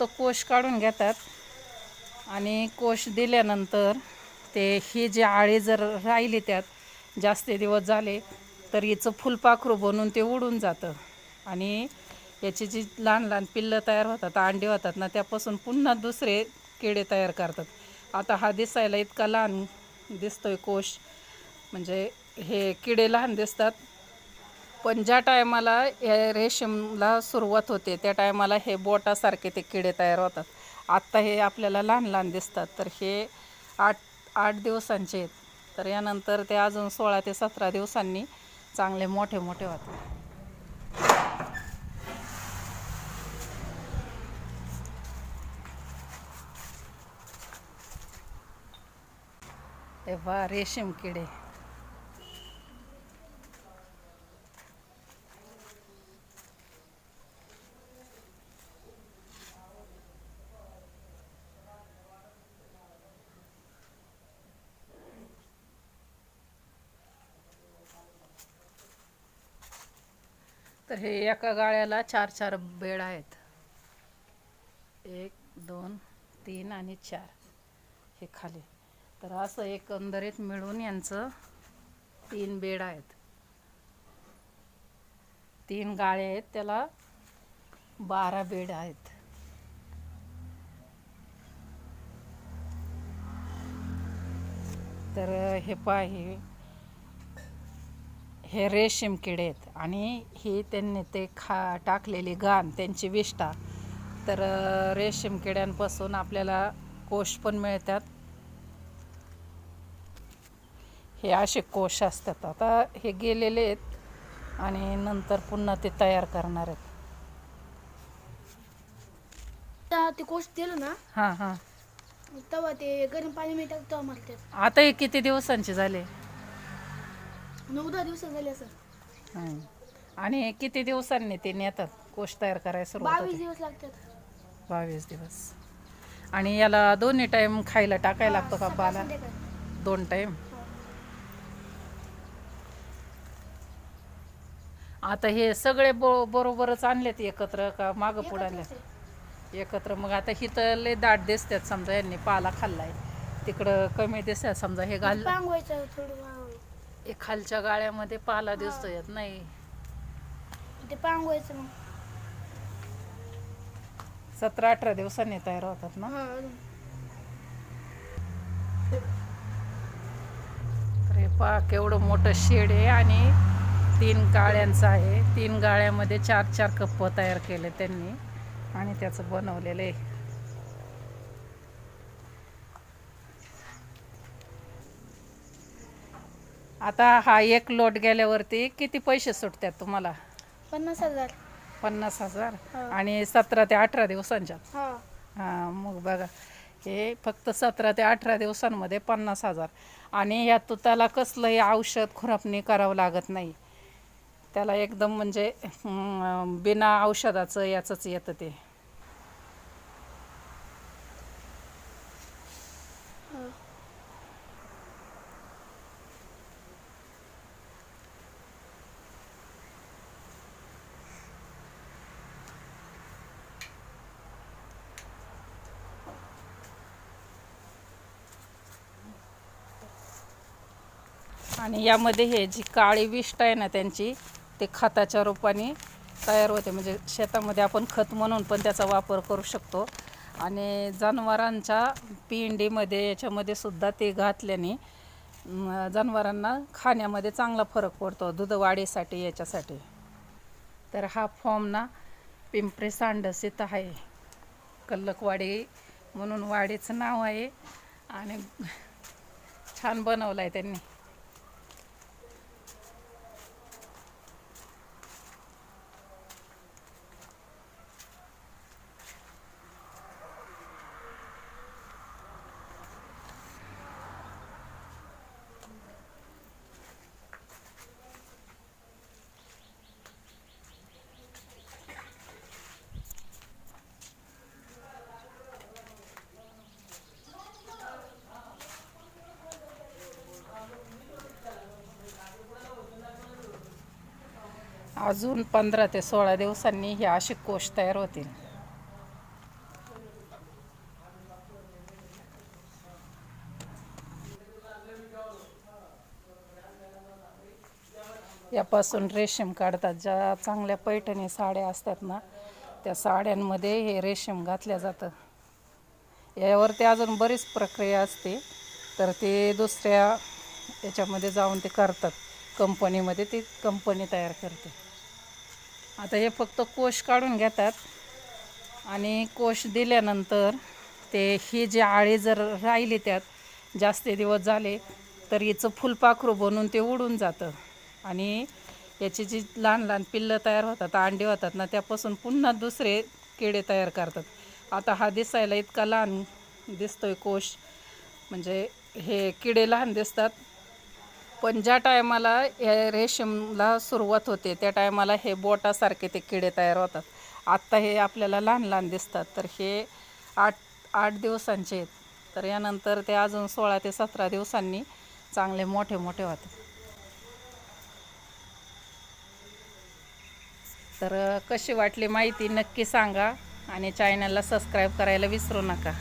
तो कोश काढून घेतात आणि कोश दिल्यानंतर ते ही जी आळी जर राहिली त्यात जास्त दिवस झाले तर हिचं फुलपाखरू बनून ते उडून जातं. आणि याची जी लहान लहान पिल्लं तयार होतात अंडी होतात ना त्यापासून पुन्हा दुसरे किडे तयार करतात. आता हा दिसायला इतका लहान दिसतोय कोश. म्हणजे हे किडे लहान दिसतात पण ज्या टायमाला या रेशीमला सुरुवात होते त्या टायमाला हे बोटासारखे ते किडे तयार होतात. आत्ता हे आपल्याला लहान लहान दिसतात तर हे आठ आठ दिवसांचे आहेत. तर यानंतर ते अजून सोळा ते सतरा दिवसांनी चांगले मोठे मोठे होतात. तेव्हा रेशीम किडे. तर हे एका गाळ्याला चार चार बेड आहेत. एक दोन तीन आणि चार हे खाली. तर असं एकंदरीत मिळून यांचं तीन बेड आहेत. तीन गाळे आहेत त्याला बारा बेड आहेत. तर हे पाय हे हे रेशीम किडे आहेत. आणि ही त्यांनी ते खा टाकलेली घाण त्यांची विष्ठा. तर रेशीम किड्यांपासून आपल्याला कोश पण मिळतात. हे असे कोश असतात. आता हे गेलेले आहेत आणि नंतर पुन्हा ते तयार करणार आहेत. ते कोश दिलं ना? हां हां. तेव्हा ते गरम पाणी मिळतात तेव्हा मारतात आता हे किती दिवसांचे झाले? नऊ दहा दिवस झाले असं. हं. आणि किती दिवसांनी ते नेतात? कोश तयार करायला सुरुवात बावीस होते दिवस लागतात. बावीस दिवस. आणि याला दोन्ही टाइम खायला टाकायला लागतो का सकाळ बाला संध्याकाळ. दोन टाइम आता हे सगळे बो बरोबरच आणलेत एकत्र का मागं पुढे एकत्रच आणले आहे. एकत्र. मग आता हिथं लय दाट दिसतात समजा यांनी पाला खाल्लाय. तिकडं कमी दिसतात समजा हे घाल पांगवायचं थोडं खालच्या गाळ्यामध्ये पाला दिसतोय नाही. ते पांगवायचं मग. सतरा अठरा दिवसांनी तयार होतात ना? हा अजून. तर हे पहा केवढं मोठं शेड आहे आणि तीन गाळ्यांचं आहे. तीन गाळ्यामध्ये चार चार कप्प तयार केले त्यांनी आणि त्याचं बनवलेलं आहे. आता हा एक लोट गेल्यावरती किती पैसे सुटतात तुम्हाला? पन्नास हजार. पन्नास हजार? हा. आणि सतरा ते अठरा दिवसांच्या हा. हां मग बघा. हे फक्त सतरा ते अठरा दिवसांमध्ये पन्नास हजार. आणि या तुताला कसलंही औषध खुरपणी करावं लागत नाही. त्याला एकदम म्हणजे बिना औषधाचं याचंच येतं ते हा. आणि यामध्ये हे जी काळी विष्ट आहे ना त्यांची ते खताच्या रूपाने तयार होते. म्हणजे शेतामध्ये आपण खत म्हणून पण त्याचा वापर करू शकतो. आणि जनावरांच्या पिंडीमध्ये याच्यामध्ये सुद्धा ते घातल्याने जनावरांना खाण्यामध्ये चांगला फरक पडतो. दूध वाढीसाठी याच्यासाठी. तर हा फॉर्म ना पिंपरी सांडस इथं आहे. कल्लकवाडी म्हणून वाडीचं नाव आहे. आणि छान बनवलं आहे त्यांनी. अजून पंधरा ते सोळा दिवसांनी ही अशी कोश तयार होतील. यापासून रेशीम काढतात. ज्या चांगल्या पैठणी साड्या असतात ना त्या साड्यांमध्ये हे रेशीम घातल्या जातं. यावरती अजून बरीच प्रक्रिया असते तर ते दुसऱ्या याच्यामध्ये जाऊन ते करतात. कंपनीमध्ये ती कंपनी तयार करते. आता हे फक्त कोश काढून घेतात. आणि कोश दिल्यानंतर ते ही जी आळी जर राहिली त्यात जास्त दिवस झाले तर याचं फुलपाखरू बनून ते उडून जातं. आणि याची जी लहान लहान पिल्लं तयार होतात अंडे होतात ना त्यापासून पुन्हा दुसरे किडे तयार करतात. आता हा दिसायला इतका लहान दिसतोय कोश. म्हणजे हे किडे लहान दिसतात पण ज्या टायमाला या रेशीमला सुरुवात होते त्या टायमाला हे बोटासारखे ते किडे तयार होतात. आत्ता हे आपल्याला लहान लहान दिसतात तर हे आठ आठ दिवसांचे आहेत. तर यानंतर ते अजून सोळा ते सतरा दिवसांनी चांगले मोठे मोठे होतात. तर कशी वाटली माहिती नक्की सांगा आणि चॅनलला सबस्क्राईब करायला विसरू नका.